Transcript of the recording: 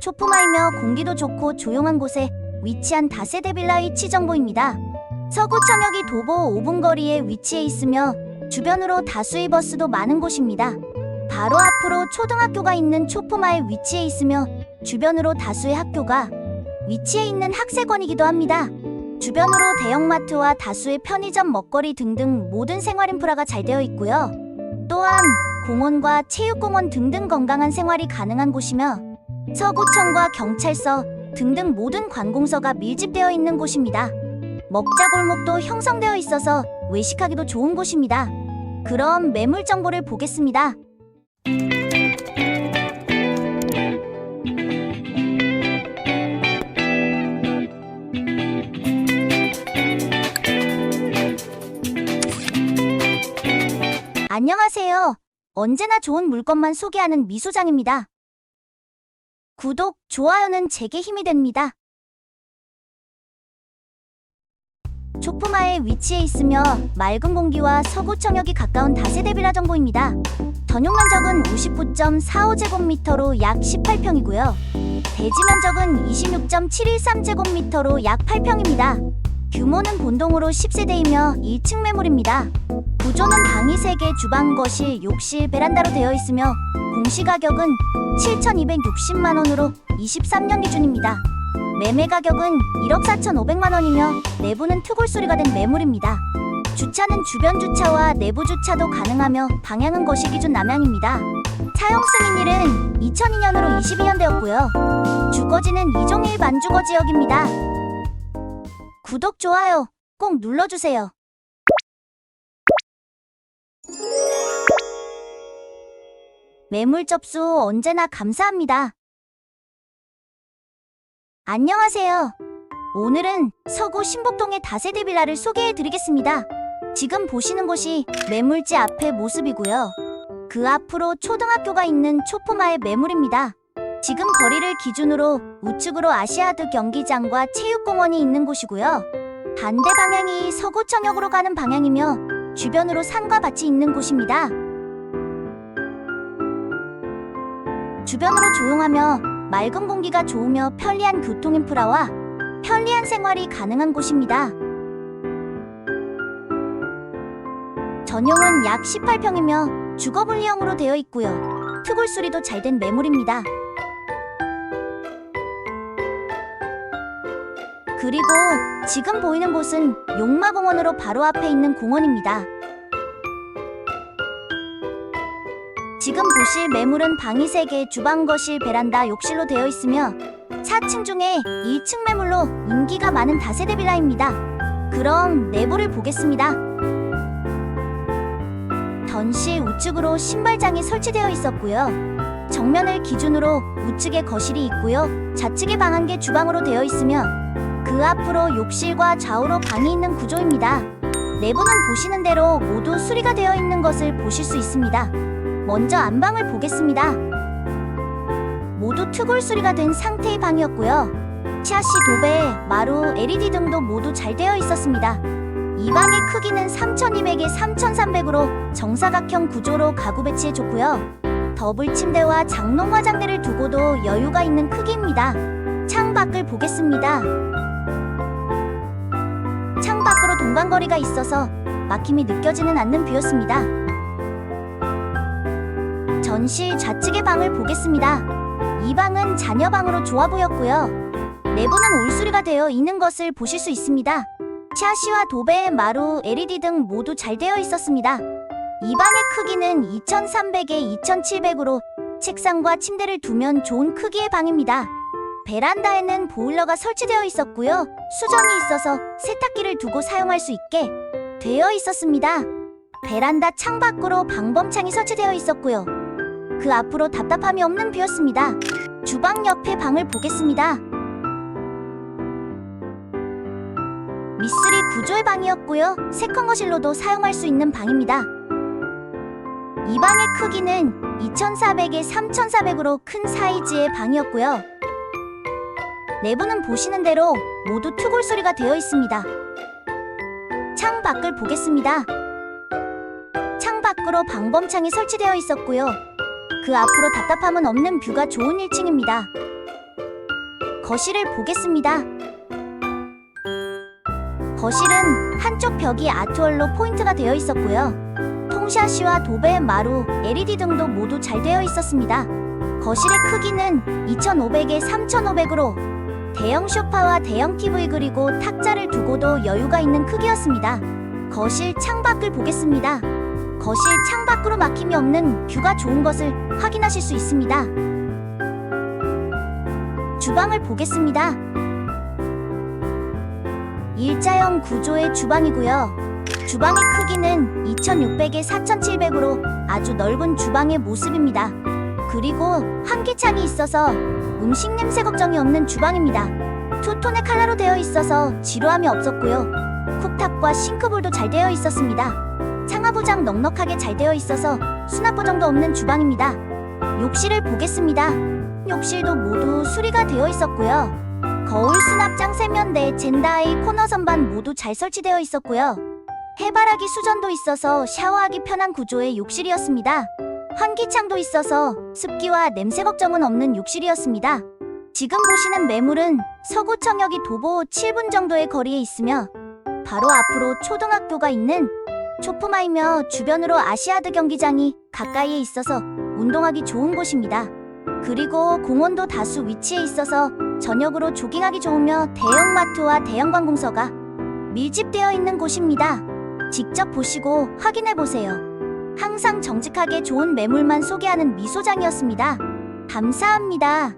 초품화이며 공기도 좋고 조용한 곳에 위치한 다세대 빌라의 치정보입니다. 서구 청역이 도보 5분 거리에 위치해 있으며 주변으로 다수의 버스도 많은 곳입니다. 바로 앞으로 초등학교가 있는 초품화에 위치해 있으며 주변으로 다수의 학교가 위치해 있는 학세권이기도 합니다. 주변으로 대형마트와 다수의 편의점, 먹거리 등등 모든 생활 인프라가 잘 되어 있고요. 또한 공원과 체육공원 등등 건강한 생활이 가능한 곳이며 서구청과 경찰서 등등 모든 관공서가 밀집되어 있는 곳입니다. 먹자골목도 형성되어 있어서 외식하기도 좋은 곳입니다. 그럼 매물 정보를 보겠습니다. 안녕하세요. 언제나 좋은 물건만 소개하는 미소장입니다. 구독, 좋아요는 제게 힘이 됩니다. 초품화에 위치해 있으며 맑은 공기와 서구 청역이 가까운 다세대 빌라 정보입니다. 전용 면적은 59.45제곱미터로 약 18평이고요. 대지 면적은 26.713제곱미터로 약 8평입니다. 규모는 본동으로 10세대이며 2층 매물입니다. 구조는 방이 3개, 주방, 거실, 욕실, 베란다로 되어 있으며 공시 가격은 7,260만 원으로 23년 기준입니다. 매매 가격은 1억 4,500만 원이며 내부는 트골 수리가 된 매물입니다. 주차는 주변 주차와 내부 주차도 가능하며 방향은 거시 기준 남향입니다. 사용 승인일은 2002년으로 22년 되었고요. 주거지는 이종일 만주거 지역입니다. 구독, 좋아요 꼭 눌러주세요. 매물 접수 언제나 감사합니다. 안녕하세요. 오늘은 서구 신복동의 다세대 빌라를 소개해 드리겠습니다. 지금 보시는 곳이 매물지 앞의 모습이고요. 그 앞으로 초등학교가 있는 초포마의 매물입니다. 지금 거리를 기준으로 우측으로 아시아드 경기장과 체육공원이 있는 곳이고요. 반대 방향이 서구청역으로 가는 방향이며 주변으로 산과 밭이 있는 곳입니다. 주변으로 조용하며 맑은 공기가 좋으며 편리한 교통 인프라와 편리한 생활이 가능한 곳입니다. 전용은 약 18평이며 주거 분리형으로 되어 있고요. 트골 수리도 잘 된 매물입니다. 그리고 지금 보이는 곳은 용마공원으로 바로 앞에 있는 공원입니다. 지금 보실 매물은 방이 3개, 주방, 거실, 베란다, 욕실로 되어 있으며 4층 중에 2층 매물로 인기가 많은 다세대 빌라입니다. 그럼 내부를 보겠습니다. 전실 우측으로 신발장이 설치되어 있었고요. 정면을 기준으로 우측에 거실이 있고요. 좌측에 방 한 개 주방으로 되어 있으며 그 앞으로 욕실과 좌우로 방이 있는 구조입니다. 내부는 보시는 대로 모두 수리가 되어 있는 것을 보실 수 있습니다. 먼저 안방을 보겠습니다. 모두 트골 수리가 된 상태의 방이었고요. 샤시 도배, 마루, LED 등도 모두 잘 되어 있었습니다. 이 방의 크기는 3200에 3300으로 정사각형 구조로 가구 배치해 줬고요. 더블 침대와 장롱 화장대를 두고도 여유가 있는 크기입니다. 창 밖을 보겠습니다. 창 밖으로 동간거리가 있어서 막힘이 느껴지는 않는 뷰였습니다. 전실 좌측의 방을 보겠습니다. 이 방은 자녀 방으로 좋아 보였고요. 내부는 올수리가 되어 있는 것을 보실 수 있습니다. 샤시와 도배, 마루, LED 등 모두 잘 되어 있었습니다. 이 방의 크기는 2300에 2700으로 책상과 침대를 두면 좋은 크기의 방입니다. 베란다에는 보일러가 설치되어 있었고요. 수전이 있어서 세탁기를 두고 사용할 수 있게 되어 있었습니다. 베란다 창 밖으로 방범창이 설치되어 있었고요. 그 앞으로 답답함이 없는 뷰였습니다. 주방 옆에 방을 보겠습니다. 미쓰리 구조의 방이었고요. 세컨 거실로도 사용할 수 있는 방입니다. 이 방의 크기는 2400에 3400으로 큰 사이즈의 방이었고요. 내부는 보시는 대로 모두 투골 소리가 되어 있습니다. 창 밖을 보겠습니다. 창 밖으로 방범창이 설치되어 있었고요. 그 앞으로 답답함은 없는 뷰가 좋은 1층입니다. 거실을 보겠습니다. 거실은 한쪽 벽이 아트월로 포인트가 되어 있었고요. 통샤시와 도배, 마루, LED 등도 모두 잘 되어 있었습니다. 거실의 크기는 2500에 3500으로 대형 소파와 대형 TV 그리고 탁자를 두고도 여유가 있는 크기였습니다. 거실 창밖을 보겠습니다. 거실 창밖으로 막힘이 없는 뷰가 좋은 것을 확인하실 수 있습니다. 주방을 보겠습니다. 일자형 구조의 주방이고요. 주방의 크기는 2600에 4700으로 아주 넓은 주방의 모습입니다. 그리고 환기창이 있어서 음식 냄새 걱정이 없는 주방입니다. 투톤의 칼라로 되어 있어서 지루함이 없었고요. 쿡탑과 싱크볼도 잘 되어 있었습니다. 창하부장 넉넉하게 잘 되어 있어서 수납 보정도 없는 주방입니다. 욕실을 보겠습니다. 욕실도 모두 수리가 되어 있었고요. 거울 수납장 세면대, 젠다이, 코너 선반 모두 잘 설치되어 있었고요. 해바라기 수전도 있어서 샤워하기 편한 구조의 욕실이었습니다. 환기창도 있어서 습기와 냄새 걱정은 없는 욕실이었습니다. 지금 보시는 매물은 서구 청역이 도보 7분 정도의 거리에 있으며 바로 앞으로 초등학교가 있는 초품화이며 주변으로 아시아드 경기장이 가까이에 있어서 운동하기 좋은 곳입니다. 그리고 공원도 다수 위치해 있어서 저녁으로 조깅하기 좋으며 대형마트와 대형관공서가 밀집되어 있는 곳입니다. 직접 보시고 확인해 보세요. 항상 정직하게 좋은 매물만 소개하는 미소장이었습니다. 감사합니다.